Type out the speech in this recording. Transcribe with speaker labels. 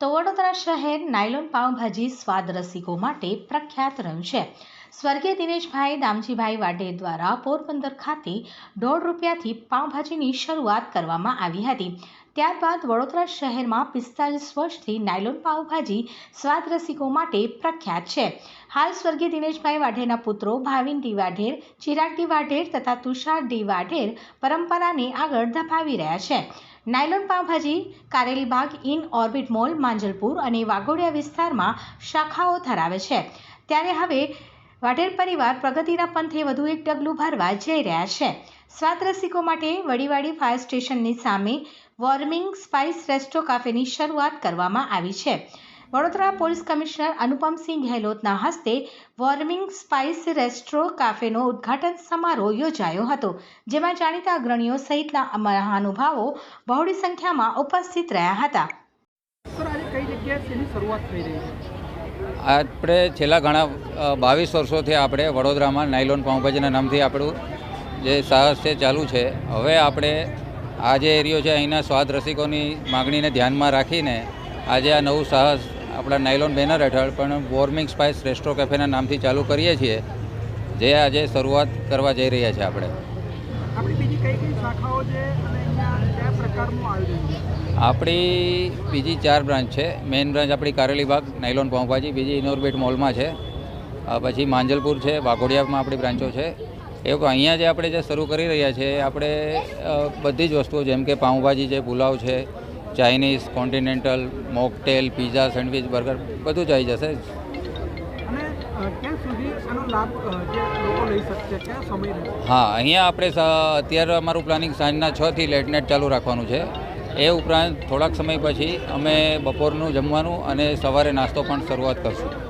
Speaker 1: તો વડોદરા શહેર નાયલોન પાઉંભાજી સ્વાદ રસિકો માટે પ્રખ્યાત રહ્યું છે સ્વર્ગીય દિનેશભાઈ દામજીભાઈ વાઢે દ્વારા પોરબંદર ખાતે દોઢ રૂપિયાથી પાઉંભાજીની શરૂઆત કરવામાં આવી હતી. ત્યારબાદ વડોદરા શહેરમાં પિસ્તાલીસ વર્ષથી નાયલોન પાઉંભાજી સ્વાદ રસિકો માટે પ્રખ્યાત છે. હાલ સ્વર્ગીય દિનેશભાઈ વાઢેરના પુત્રો ભાવિન ડી વાઢેર, ચિરાગ ડી વાઢેર તથા તુષાર ડી વાઢેર પરંપરાને આગળ ધપાવી રહ્યા છે. Nylon pav bhaji Karelibaug Inorbit mall, Manjalpur અને વાઘોડિયા વિસ્તારમાં શાખાઓ ધરાવે છે. ત્યારે હવે વાઢેર પરિવાર પ્રગતિના પંથે વધુ એક ડગલું ભરવા જઈ રહ્યા છે. સ્વાદ રસિકો માટે વડીવાડી ફાયર સ્ટેશનની સામે વોર્મિંગ સ્પાઇસ રેસ્ટો કાફેની શરૂઆત કરવામાં આવી છે. વડોદરા પોલીસ કમિશનર અનુપમસિંહ ગહેલોતના હસ્તે વોર્મિંગ સ્પાઇસ રેસ્ટ્રો કાફેનો ઉદ્ઘાટન સમારોહ યોજાયો હતો જેમાં જાણીતા અગ્રણીઓ સહિતના મહાનુભાવો બહોળી સંખ્યામાં ઉપસ્થિત રહ્યા હતા.
Speaker 2: સર આજે કઈ જગ્યાએ તેની શરૂઆત થઈ રહી છે?
Speaker 3: આપણે છેલ્લા ઘણા બાવીસ વર્ષોથી આપણે વડોદરામાં નાયલોન પાઉંભાજીના નામથી આપણું જે સાહસ છે ચાલુ છે. હવે આપણે આ જે એરિયો છે અહીંના સ્વાદ રસિકોની માગણીને ધ્યાનમાં રાખીને આજે આ નવું સાહસ આપણા નાયલોન બેનર હેઠળ પણ વોર્મિંગ સ્પાઇસ રેસ્ટ્રો કેફેના નામથી ચાલુ કરીએ છીએ જે આજે શરૂઆત કરવા જઈ રહ્યા છે આપણે.
Speaker 2: આપણી બીજી
Speaker 3: ચાર બ્રાન્ચ છે. મેઇન બ્રાન્ચ આપણી કારેલીબાગ નાયલોન પાઉંભાજી બીજી ઇનોરબેટ મોલમાં છે. પછી માંજલપુર છે વાઘોડિયામાં આપણી બ્રાન્ચો છે. એ અહીંયા જે આપણે જે શરૂ કરી રહ્યા છે આપણે બધી જ વસ્તુઓ જેમ કે પાઉંભાજી છે પુલાવ છે Chinese continental mocktail pizza sandwich burger બધું જ આવી જશે હા અહીંયા આપણે અત્યારે અમારું પ્લાનિંગ સાંજના છથી થી લેટ નાઇટ ચાલુ રાખવાનું છે. એ ઉપરાંત થોડાક સમય પછી અમે બપોરનું જમવાનું અને સવારે નાસ્તો પણ શરૂઆત કરશું.